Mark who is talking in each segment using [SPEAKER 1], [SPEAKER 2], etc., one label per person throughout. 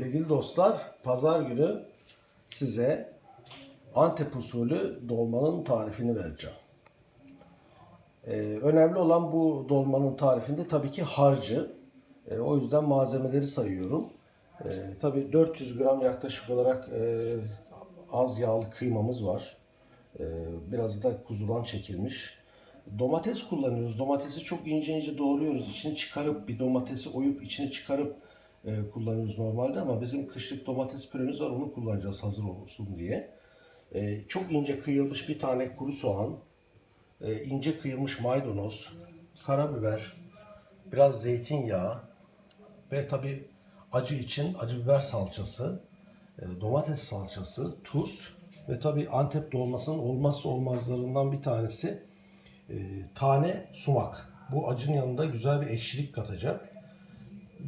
[SPEAKER 1] Sevgili dostlar, pazar günü size Antep usulü dolmanın tarifini vereceğim. Ee, önemli olan bu dolmanın tarifinde tabii ki harcı. Ee, o yüzden malzemeleri sayıyorum. Ee, tabii 400 gram yaklaşık olarak e, az yağlı kıymamız var. Ee, biraz da kuzudan çekilmiş. Domates kullanıyoruz. Domatesi çok ince ince doğruyoruz. İçini çıkarıp bir domatesi oyup içini çıkarıp e, kullanıyoruz normalde ama bizim kışlık domates püremiz var. Onu kullanacağız hazır olsun diye. E, çok ince kıyılmış bir tane kuru soğan, e, ince kıyılmış maydanoz, karabiber, biraz zeytinyağı ve tabi acı için acı biber salçası, e, domates salçası, tuz ve tabi Antep dolmasının olmazsa olmazlarından bir tanesi e, tane sumak. Bu acının yanında güzel bir ekşilik katacak.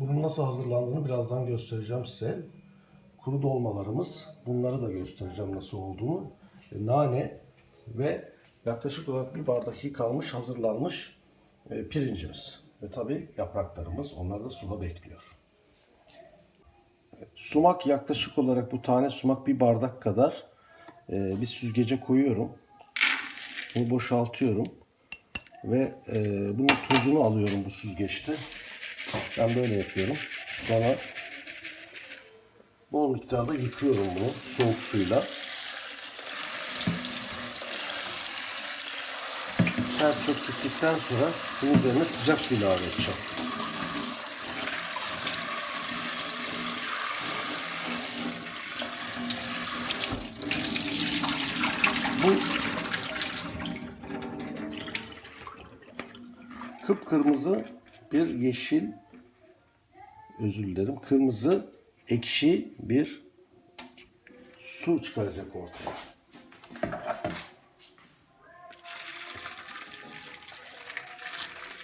[SPEAKER 1] Bunun nasıl hazırlandığını birazdan göstereceğim size. Kuru dolmalarımız, bunları da göstereceğim nasıl olduğunu. E, nane ve yaklaşık olarak bir bardak yıkanmış, hazırlanmış e, pirincimiz. Ve tabi yapraklarımız, onlar da suda bekliyor. Sumak yaklaşık olarak bu tane sumak bir bardak kadar e, bir süzgece koyuyorum. Bunu boşaltıyorum. Ve e, bunun tozunu alıyorum bu süzgeçte. Ben böyle yapıyorum. Sonra bol miktarda yıkıyorum bunu soğuk suyla. Her çok gittikten sonra bunun üzerine sıcak su ilave edeceğim. Bu kıpkırmızı bir yeşil özür dilerim kırmızı ekşi bir su çıkaracak ortaya.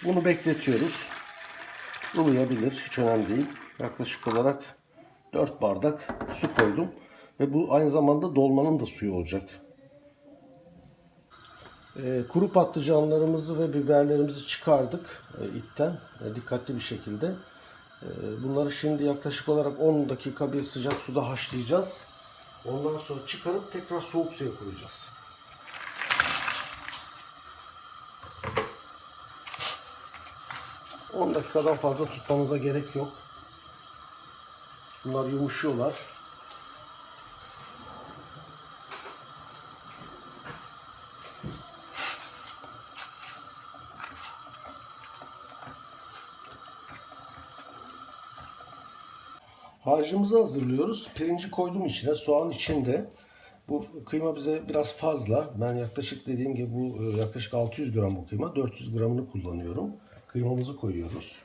[SPEAKER 1] Bunu bekletiyoruz. Ilayabilir. Hiç önemli değil. Yaklaşık olarak 4 bardak su koydum. Ve bu aynı zamanda dolmanın da suyu olacak. Ee, kuru patlıcanlarımızı ve biberlerimizi çıkardık e, ipten e, dikkatli bir şekilde. E, bunları şimdi yaklaşık olarak 10 dakika bir sıcak suda haşlayacağız. Ondan sonra çıkarıp tekrar soğuk suya koyacağız. ...10 dakikadan fazla tutmamıza gerek yok. Bunlar yumuşuyorlar. Harcımızı hazırlıyoruz. Pirinci koydum içine, soğan içinde. Bu kıyma bize biraz fazla. Ben yaklaşık dediğim gibi bu e, yaklaşık 600 gram bu kıyma. 400 gramını kullanıyorum. Kıymamızı koyuyoruz.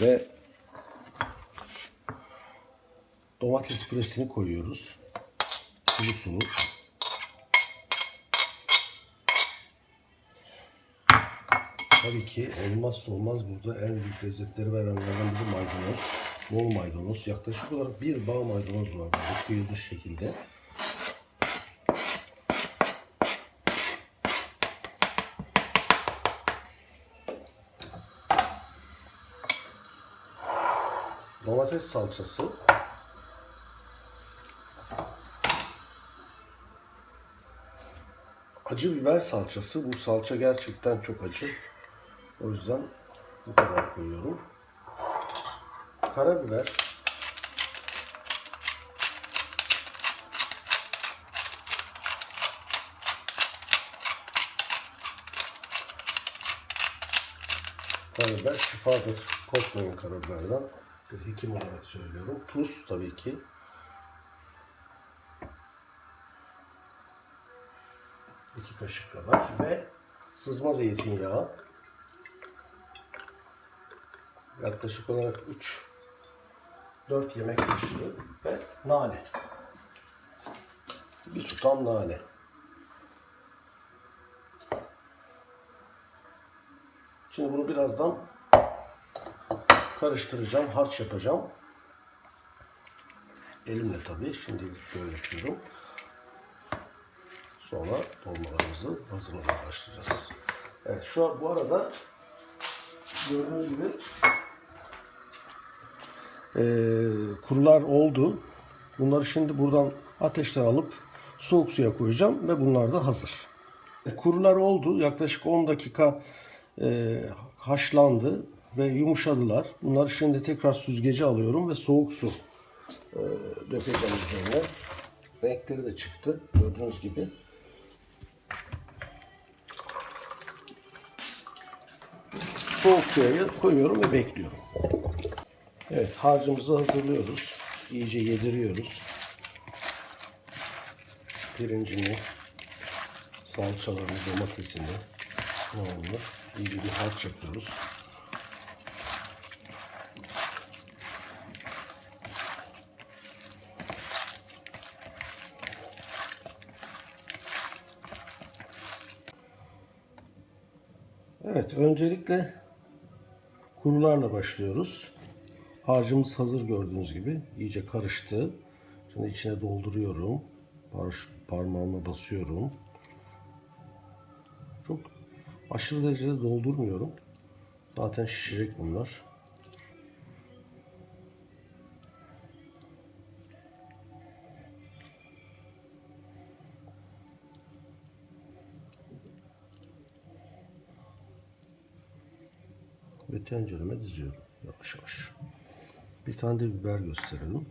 [SPEAKER 1] Ve domates püresini koyuyoruz. Sulu. Tabii ki olmazsa olmaz burada en büyük lezzetleri verenlerden biri maydanoz. Bol maydanoz. Yaklaşık olarak bir bağ maydanoz var burada kıyılmış şekilde. Domates salçası. Acı biber salçası. Bu salça gerçekten çok acı. O yüzden bu kadar koyuyorum. Karabiber. Karabiber şifadır. Korkmayın karabiberden. Bir hekim olarak söylüyorum. Tuz tabii ki. İki kaşık kadar ve sızma zeytinyağı. Yaklaşık olarak 3 4 yemek kaşığı ve nane. Bir tutam nane. Şimdi bunu birazdan karıştıracağım, harç yapacağım. Elimle tabii. Şimdi böyle yapıyorum. Sonra dolmalarımızı hazırlamaya başlayacağız. Evet şu bu arada gördüğünüz gibi e, kurular oldu. Bunları şimdi buradan ateşten alıp soğuk suya koyacağım ve bunlar da hazır. Kurular oldu. Yaklaşık 10 dakika e, haşlandı ve yumuşadılar. Bunları şimdi tekrar süzgece alıyorum ve soğuk su e, dökeceğim üzerine. Renkleri de çıktı gördüğünüz gibi. Soğuk suya koyuyorum ve bekliyorum. Evet harcımızı hazırlıyoruz. İyice yediriyoruz. Pirincini, salçalarını, domatesini, soğanını iyice bir harç yapıyoruz. Evet, öncelikle kurularla başlıyoruz. Harcımız hazır gördüğünüz gibi. iyice karıştı. Şimdi içine dolduruyorum. Par parmağımla basıyorum. Çok aşırı derecede doldurmuyorum. Zaten şişecek bunlar. Ve tencereme diziyorum yavaş yavaş. Bir tane de biber gösterelim.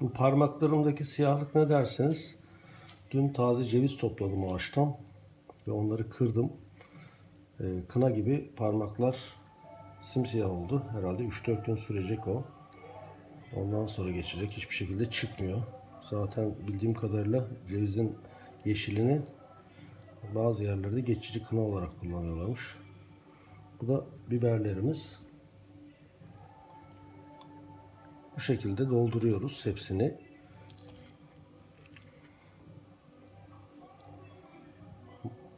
[SPEAKER 1] Bu parmaklarımdaki siyahlık ne derseniz dün taze ceviz topladım ağaçtan ve onları kırdım. Ee, kına gibi parmaklar simsiyah oldu. Herhalde 3-4 gün sürecek o. Ondan sonra geçecek. Hiçbir şekilde çıkmıyor. Zaten bildiğim kadarıyla cevizin yeşilini bazı yerlerde geçici kına olarak kullanıyorlarmış. Bu da biberlerimiz. Bu şekilde dolduruyoruz hepsini.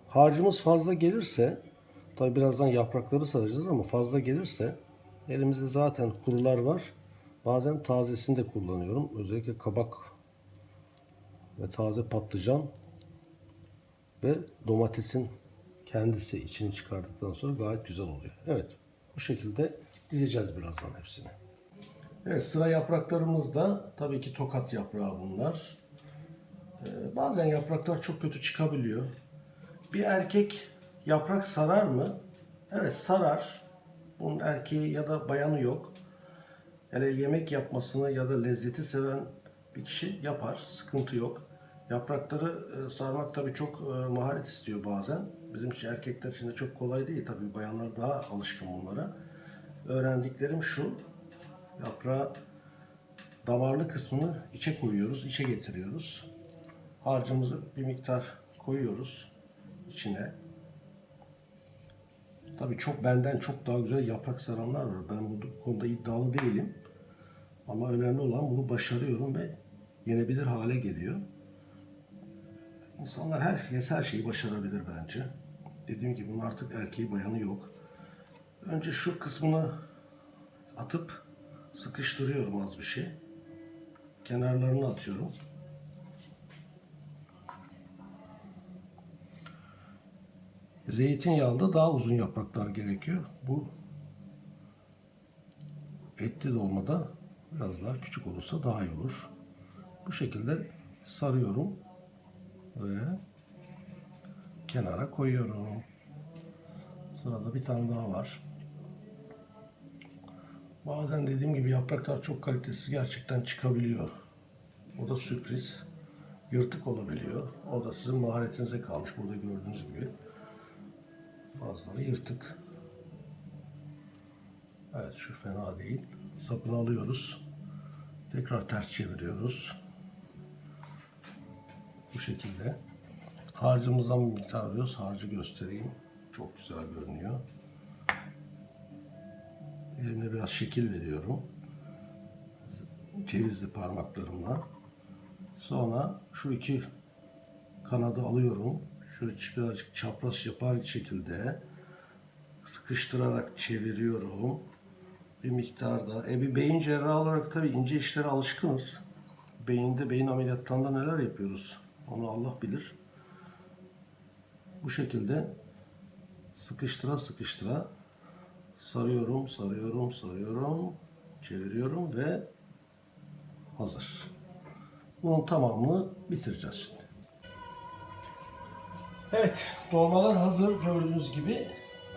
[SPEAKER 1] Harcımız fazla gelirse tabi birazdan yaprakları saracağız ama fazla gelirse elimizde zaten kurular var. Bazen tazesini de kullanıyorum. Özellikle kabak ve taze patlıcan ve domatesin kendisi içini çıkardıktan sonra gayet güzel oluyor. Evet bu şekilde dizeceğiz birazdan hepsini. Evet sıra yapraklarımızda tabii ki tokat yaprağı bunlar. Ee, bazen yapraklar çok kötü çıkabiliyor. Bir erkek yaprak sarar mı? Evet sarar. Bunun erkeği ya da bayanı yok. Yani yemek yapmasını ya da lezzeti seven bir kişi yapar. Sıkıntı yok. Yaprakları e, sarmak tabii çok e, maharet istiyor bazen. Bizim için erkekler için de çok kolay değil tabii. Bayanlar daha alışkın bunlara. Öğrendiklerim şu. Yaprağı damarlı kısmını içe koyuyoruz, içe getiriyoruz. Harcımızı bir miktar koyuyoruz içine. Tabii çok benden çok daha güzel yaprak saranlar var. Ben bu konuda iddialı değilim. Ama önemli olan bunu başarıyorum ve yenebilir hale geliyor. İnsanlar her, her şeyi başarabilir bence. Dediğim gibi bunun artık erkeği bayanı yok. Önce şu kısmını atıp sıkıştırıyorum az bir şey. Kenarlarını atıyorum. Zeytinyağında daha uzun yapraklar gerekiyor. Bu etli dolmada biraz daha küçük olursa daha iyi olur. Bu şekilde sarıyorum ve kenara koyuyorum. Sırada bir tane daha var. Bazen dediğim gibi yapraklar çok kalitesiz gerçekten çıkabiliyor. O da sürpriz. Yırtık olabiliyor. O da sizin maharetinize kalmış. Burada gördüğünüz gibi. Bazıları yırtık. Evet şu fena değil. Sapını alıyoruz. Tekrar ters çeviriyoruz. Bu şekilde. Harcımızdan bir miktar alıyoruz. Harcı göstereyim. Çok güzel görünüyor. Elimle biraz şekil veriyorum. Cevizli parmaklarımla. Sonra şu iki kanadı alıyorum. Şöyle birazcık çapraz yapar şekilde sıkıştırarak çeviriyorum. bir miktarda. E bir beyin cerrahı olarak tabii ince işlere alışkınız. Beyinde beyin ameliyatlarında neler yapıyoruz? Onu Allah bilir. Bu şekilde sıkıştıra sıkıştıra sarıyorum, sarıyorum, sarıyorum, çeviriyorum ve hazır. Bunun tamamını bitireceğiz. Evet, dolmalar hazır gördüğünüz gibi.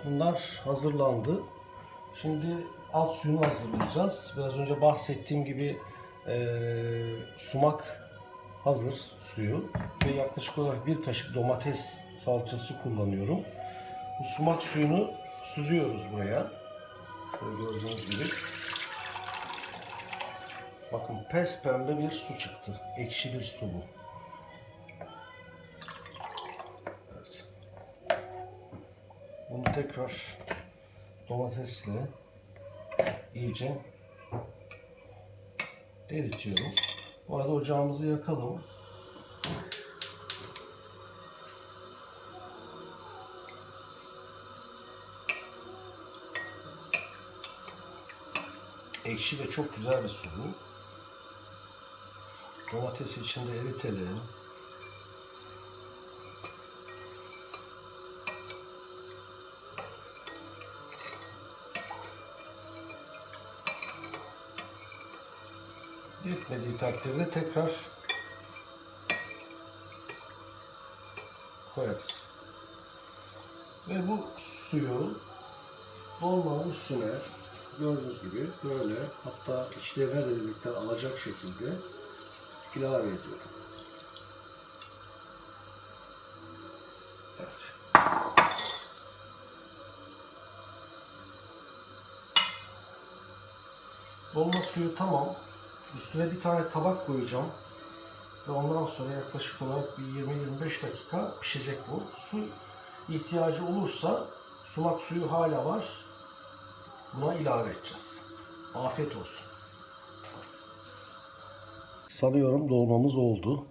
[SPEAKER 1] Bunlar hazırlandı. Şimdi alt suyunu hazırlayacağız. Biraz önce bahsettiğim gibi eee, sumak hazır suyu ve yaklaşık olarak bir kaşık domates salçası kullanıyorum. Bu sumak suyunu süzüyoruz buraya. Şöyle gördüğünüz gibi. Bakın pes pembe bir su çıktı. Ekşi bir su bu. Evet. Bunu tekrar domatesle iyice eritiyorum. Bu arada ocağımızı yakalım. Ekşi ve çok güzel bir su bu. Domatesi içinde eritelim. Yetmediği takdirde tekrar koyarız. Ve bu suyu dolmanın üstüne gördüğünüz gibi böyle hatta içlerine de birlikte alacak şekilde ilave ediyorum. Evet. Dolma suyu tamam. Üstüne bir tane tabak koyacağım. Ve ondan sonra yaklaşık olarak bir 20-25 dakika pişecek bu. Su ihtiyacı olursa sumak suyu hala var. Buna ilave edeceğiz. Afiyet olsun. Sanıyorum dolmamız oldu.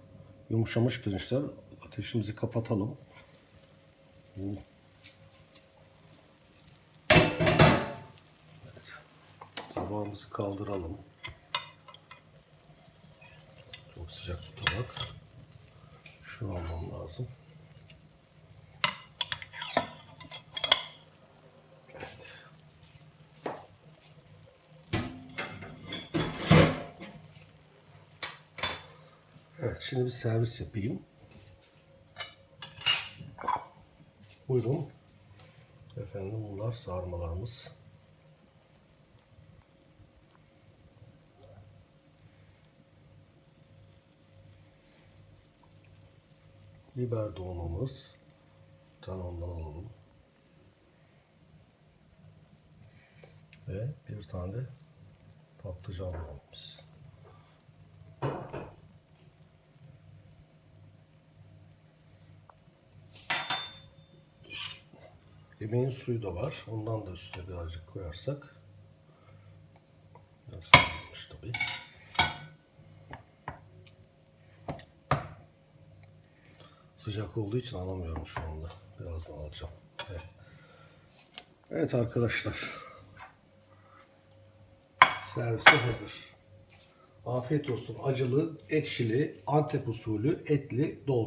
[SPEAKER 1] Yumuşamış pirinçler. Ateşimizi kapatalım. Evet. Tabağımızı kaldıralım. Sıcak bir tabak. Şunu almam lazım. Evet, şimdi bir servis yapayım. Buyurun. Efendim bunlar sarmalarımız. Biber dolmamız. Bir ondan alalım. Ve bir tane de patlıcan dolmamız. Yemeğin suyu da var. Ondan da üstüne birazcık koyarsak. Biraz tabii. Sıcak olduğu için alamıyorum şu anda. Birazdan alacağım. Evet, evet arkadaşlar. Servise hazır. Afiyet olsun. Acılı, ekşili, Antep usulü etli dolma.